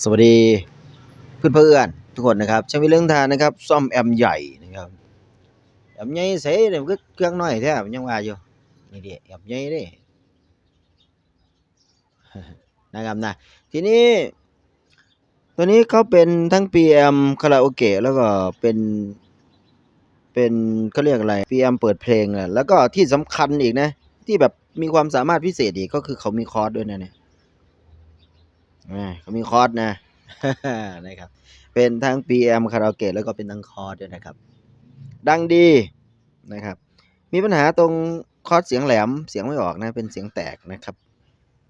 สวัสดีเพื่อนๆทุกคนนะครับช่างวิเรื่องทานนะครับ ซ่อมแอมใหญ่นะครับแอมใหญ่เสเนี่ยมันก็เครื่องน้อยแท้มันยังว่าอยู่นี่ดิแอมใหญ่ด้นะครับนะทีนี้ ตัวนี้เขาเป็นทั้ง PM คาราโอเกะแล้วก็เป็นเป็นเขาเรียกอะไร PM เปิดเพลงอะแล้วก็ที่สำคัญอีกนะ ที่แบบมีความสามารถพิเศษอีกก็คือเขามีคอร์สด้วยนะเนี่ย เขามีคอร์สนะนะครับ เป็นทั้ง PM คาราโอเกะแล้วก็เป็นทั้งคอร์สด้วยนะครับ ดังดีนะครับ มีปัญหาตรงคอร์สเสียงแหลมเสียงไม่ออกนะ เป็นเสียงแตกนะครับ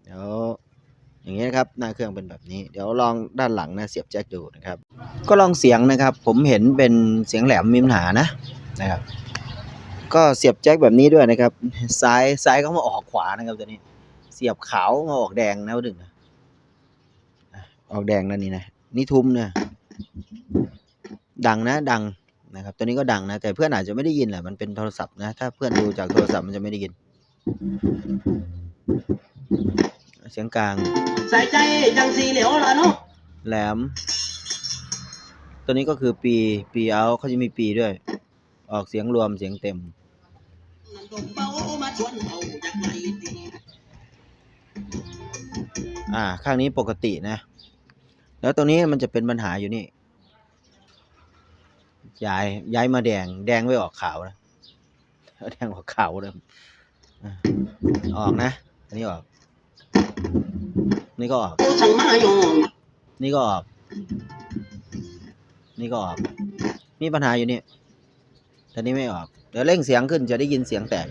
เดี๋ยวอย่างนี้นะครับหน้าเครื่องเป็นแบบนี้ เดี๋ยวลองด้านหลังนะเสียบแจ็คดูนะครับ ก็ลองเสียงนะครับ ผมเห็นเป็นเสียงแหลมมีปัญหานะนะครับ ก็เสียบแจ็คแบบนี้ด้วยนะครับ ซ้ายซ้ายเขามาออกขวานะครับตัวนี้ เสียบขาวมาออกแดงนะดึงนะ ออกแดงนั่นนี่นะนี่ทุ้มนะดังนะดังนะครับตัวนี้ก็ดังนะ แต่เพื่อนอาจจะไม่ได้ยินแหละมันเป็นโทรศัพท์นะ ถ้าเพื่อนดูจากโทรศัพท์มันจะไม่ได้ยิน เสียงกลาง ใส่ใจจังสีเหลียวละเนาะแหลม ตัวนี้ก็คือปีปีเอาเขาจะมีปีด้วย ออกเสียงรวมเสียงเต็มนั่นดมเบามาชวนเอาอยากไหลตีอ่า ข้างนี้ปกตินะ แล้วตรงนี้มันจะเป็นปัญหาอยู่นี่ย้ายย้ายมาแดง แดงไม่ออกขาวนะแดงออกขาวเลยอะออกนะ อันนี้ออก นี่ก็ออกช่างมาโยงนี่ก็ออก นี่ก็ออก มีปัญหาอยู่นี่แต่นี้ไม่ออก เดี๋ยวเร่งเสียงขึ้นจะได้ยินเสียงแตกก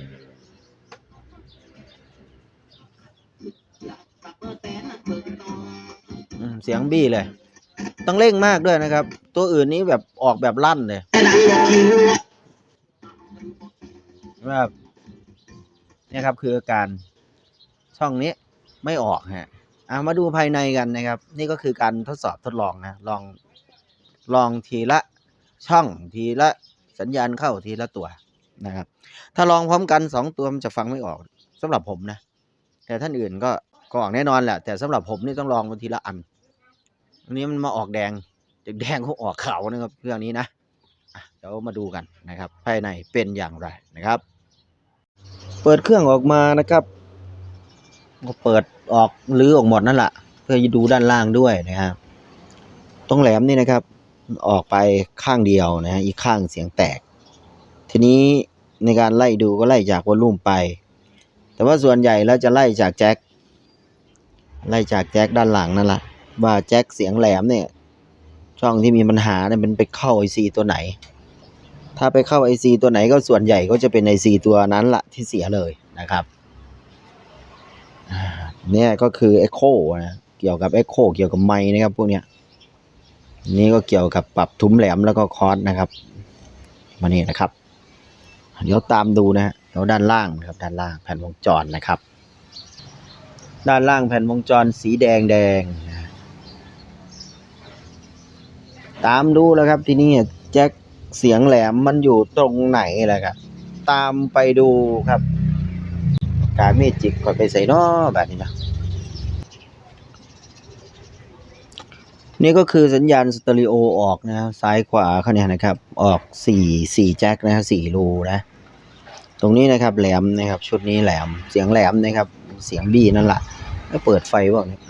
เสียงบี้เลย ต้องเร่งมากด้วยนะครับ ตัวอื่นนี้แบบออกแบบลั่นเลยแต่ดับบนี่ครับคืออาการช่องนี้ไม่ออกฮะอะมาดูภายในกันนะครับ นี่ก็คือการทดสอบทดลองนะลองลองทีละช่องทีละสัญญาณเข้าทีละตัวนะครับ ถ้าลองพร้อมกันสองตัวมันจะฟังไม่ออกสำหรับผมนะ แต่ท่านอื่นก็ก็ออกแน่นอนแหละ แต่สำหรับผมนี่ต้องลองทีละอัน อันนี้มันมาออกแดงจากแดงเขาออกขาวนะครับเรื่องนี้นะเดี๋ยวมาดูกันนะครับ ภายในเป็นอย่างไรนะครับ เปิดเครื่องออกมานะครับก็เปิดออกรื้อออกหมดนั่นแหละเพื่อจะดูด้านล่างด้วยนะครับตรงแหลมนี่นะครับ ออกไปข้างเดียวนะฮะอีกข้างเสียงแตก ทีนี้ในการไล่ดูก็ไล่จากวอลลุ่มไป แต่ว่าส่วนใหญ่แล้วจะไล่จากแจ็คไล่จากแจ็คด้านหลังนั่นแหละ ว่าแจ็คเสียงแหลมเนี่ย ช่องที่มีปัญหาเนี่ยมันไปเข้าไอซีตัวไหน ถ้าไปเข้า IC ตัวไหนก็ส่วนใหญ่ก็จะเป็น IC ตัวนั้นละที่เสียเลยนะครับเนี่ยก็คือ Echo นะเกี่ยวกับ Echo เกี่ยวกับไมค์นะครับพวกเนี้ยนี่ก็เกี่ยวกับปรับทุ้มแหลมแล้วก็คอร์สนะครับ มานี่นะครับ เดี๋ยวตามดูนะฮะเดี๋ยวด้านล่างนะครับด้านล่างแผ่นวงจรนะครับ ด้านล่างแผ่นวงจรสีแดงแดงนะ ตามดูแล้วครับทีนี้แจ็คเสียงแหลมมันอยู่ตรงไหนแหละครับ ตามไปดูครับ การเมจิกก่อนไปใส่นอแบบนี้นะนี่ก็คือสัญญาณสเตอริโอออกนะซ้ายขวาเขาเนี่ยนะครับ ออกสี่สี่แจ็คนะสี่รูนะ ตรงนี้นะครับแหลมนะครับ ชุดนี้แหลมเสียงแหลมนะครับ เสียงบีนั่นแหละแล้วเปิดไฟว่าเนี่ย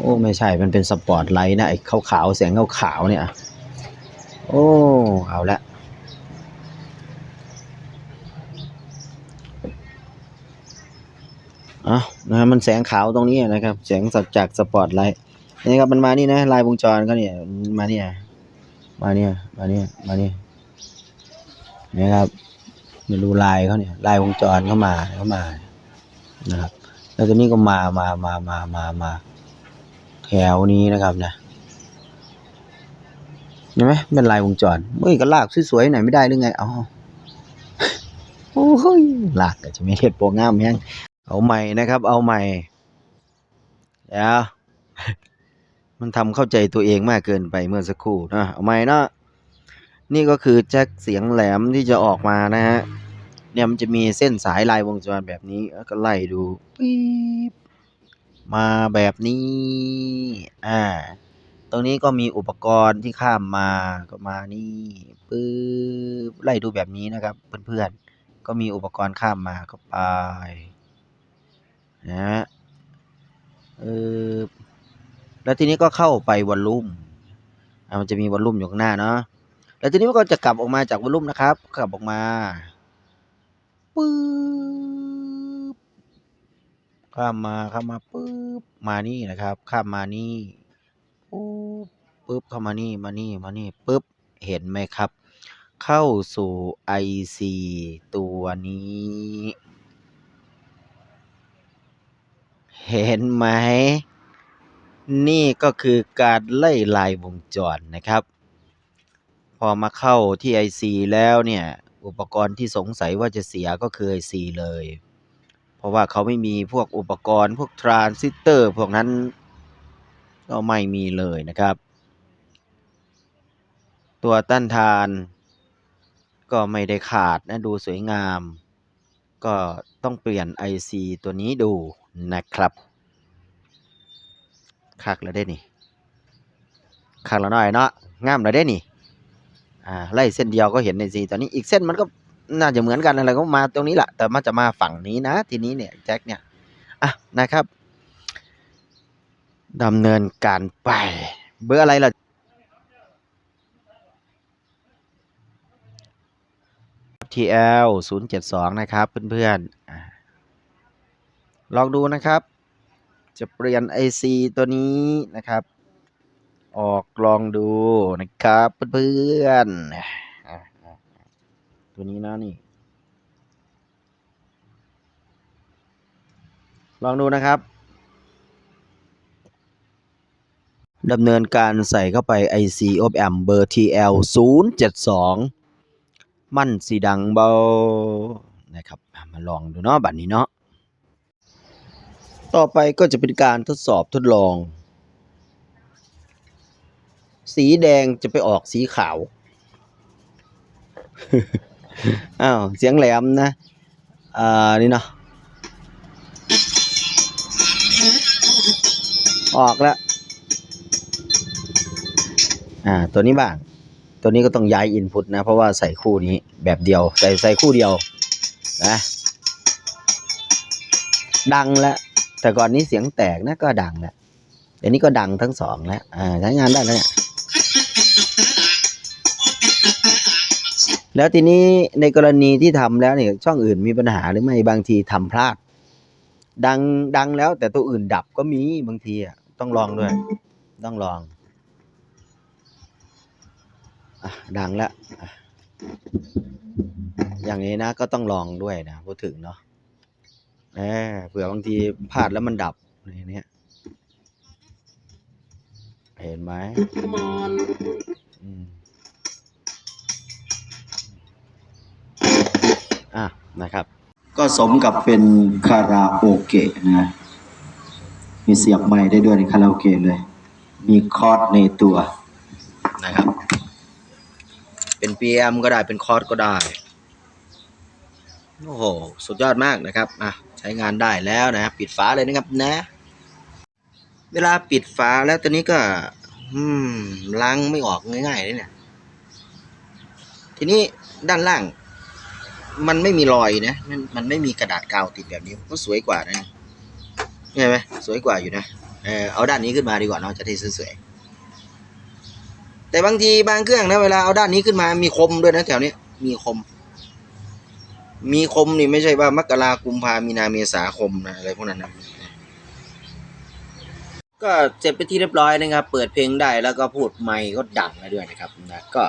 โอ้ ไม่ใช่ มันเป็นสปอร์ตไลท์นะ ไอ้ขาวๆเสียงขาวๆเนี่ย โอ้ เอาละเอานะฮะมันแสงขาวตรงนี้นะครับ แสงจากจากสปอร์ตไลท์นี่ครับ มันมานี่นะ ลายวงจรก็เนี่ย มาเนี่ย มาเนี่ย มาเนี่ย มาเนี่ยนี่ครับไม่รู้ลายเขาเนี่ย ลายวงจรเข้ามาเข้ามา นะครับ แล้วตัวนี้ก็มา มา มา มา มามา ถวนี้นะครับนะเห็นไหมเป็นลายวงจรเมื่อก็ลากสวยๆหน่อยไม่ได้หรือไงเอาโอ้ยลากก็จะไม่เห็ดโปรงามยังเอาใหม่นะครับ เอาใหม่เดี๋ยวมันทำเข้าใจตัวเองมากเกินไปเมื่อสักครู่นะเอาใหม่เนาะนี่ก็คือแจ็คเสียงแหลมที่จะออกมานะฮะเนี่ยมันจะมีเส้นสายลายวงจรแบบนี้แล้วก็ไล่ดูปี๊บ มาแบบนี้ อ่า ตรงนี้ก็มีอุปกรณ์ที่ข้ามมาก็มานี่ปึ๊บไล่ดูแบบนี้นะครับ เพื่อนๆ ก็มีอุปกรณ์ข้ามมาก็ไปนะฮะเออแล้วทีนี้ก็เข้าไปวอลลุ่มอะมันจะมีวอลลุ่มอยู่ข้างหน้าเนาะแล้วทีนี้มันก็จะกลับออกมาจากวอลลุ่มนะครับ กลับออกมาปึ๊บ ข้ามมาข้ามมาปึ๊บมานี่นะครับ ข้ามมานี่ปุ๊บปึ๊บเข้ามานี่มานี่มานี่ปึ๊บเห็นไหมครับ เข้าสู่ IC ตัวนี้ เห็นไหม นี่ก็คือการไล่ลายวงจรนะครับ พอมาเข้าที่ IC แล้วเนี่ย อุปกรณ์ที่สงสัยว่าจะเสียก็คือ IC เลย เพราะว่าเขาไม่มีพวกอุปกรณ์พวกทรานซิสเตอร์พวกนั้นก็ไม่มีเลยนะครับ ตัวต้านทานก็ไม่ได้ขาดนะดูสวยงาม ก็ต้องเปลี่ยน IC ตัวนี้ดูนะครับคักแล้วได้นี่คักแล้วหน่อยเนาะงามแล้วได้นี่อ่าไล่เส้นเดียวก็เห็นใน IC ตอนนี้อีกเส้นมันก็ น่าจะเหมือนกันอะไรก็มาตรงนี้แหละแต่มันจะมาฝั่งนี้นะ ทีนี้เนี่ยแจ็คเนี่ยอะนะครับดำเนินการไป เบอร์อะไรล่ะ TL 072นะครับ เพื่อนๆลองดูนะครับ จะเปลี่ยน IC ตัวนี้นะครับ ออกลองดูนะครับ เพื่อนๆ ตัวนี้นะนี่ ลองดูนะครับดำเนินการใส่เข้าไป IC om เบอร์ TL 072 มั่นสีดังเบา นะครับ มาลองดูเนาะบัดนี้เนาะ ต่อไปก็จะเป็นการทดสอบทดลอง สีแดงจะไปออกสีขาว อ้าวเสียงแหลมนะอ่านี่เนาะออกแล้วอ่าตัวนี้บ้างตัวนี้ก็ต้องย้ายอินพุตนะ เพราะว่าใส่คู่นี้แบบเดียวใส่ใส่คู่เดียวนะดังแล้วแต่ก่อนนี้เสียงแตกนะก็ดังแล้วเดี๋ยวนี้ก็ดังทั้งสองแล้วอ่าใช้งานได้แล้วเนี่ย แล้วทีนี้ในกรณีที่ทำแล้วเนี่ยช่องอื่นมีปัญหาหรือไม่บางทีทำพลาด ดังดังแล้วแต่ตัวอื่นดับก็มีบางทีอะต้องลองด้วย ต้องลองอะดังแล้วอะอย่างนี้นะก็ต้องลองด้วยนะพูดถึงเนาะเออเผื่อบางทีพลาดแล้วมันดับอะไรเนี้ยเห็นไหม อะนะครับ ก็สมกับเป็นคาราโอเกะนะมีเสียบไม้ได้ด้วยในคาราโอเกะเลย มีคอร์ดในตัวนะครับ เป็น PM ก็ได้เป็นคอร์สก็ได้โอ้โห สุดยอดมากนะครับอะใช้งานได้แล้วนะ ปิดฝาเลยนะครับนะ เวลาปิดฝาแล้วตอนนี้ก็ อืมล้างไม่ออกง่ายๆเลยเนี่ย ทีนี้ด้านล่าง มันไม่มีรอยนะมันมันไม่มีกระดาษกาวติดแบบนี้ก็สวยกว่านะเห็นไหมสวยกว่าอยู่นะเออเอาด้านนี้ขึ้นมาดีกว่าเนาะจะได้สวยๆแต่บางทีบางเครื่องนะเวลาเอาด้านนี้ขึ้นมามีคมด้วยนะแถวนี้มีคม มีคมนี่ไม่ใช่ว่ามกรากุมภามีนาเมษาคมนะอะไรพวกนั้นนะก็เสร็จไปที่เรียบร้อยนะครับ เปิดเพลงได้แล้วก็พูดไมค์ก็ดังแล้วด้วยนะครับนะก็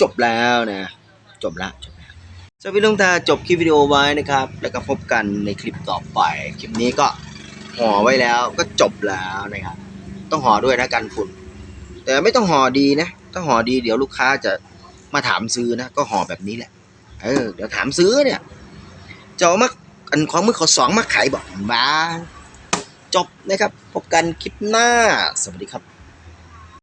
จบแล้วนะ จบละจบ สวัสดีลุงตาจบคลิปวิดีโอไว้นะครับ แล้วก็พบกันในคลิปต่อไป คลิปนี้ก็ห่อไว้แล้วก็จบแล้วนะครับ ต้องห่อด้วยนะกันฝุ่น แต่ไม่ต้องห่อดีนะ ถ้าห่อดีเดี๋ยวลูกค้าจะมาถามซื้อนะ ก็ห่อแบบนี้แหละ เออ เดี๋ยวถามซื้อเนี่ยจะเอามาอันของมือขอสองมาขายบอกมาจบนะครับ พบกันคลิปหน้า สวัสดีครับ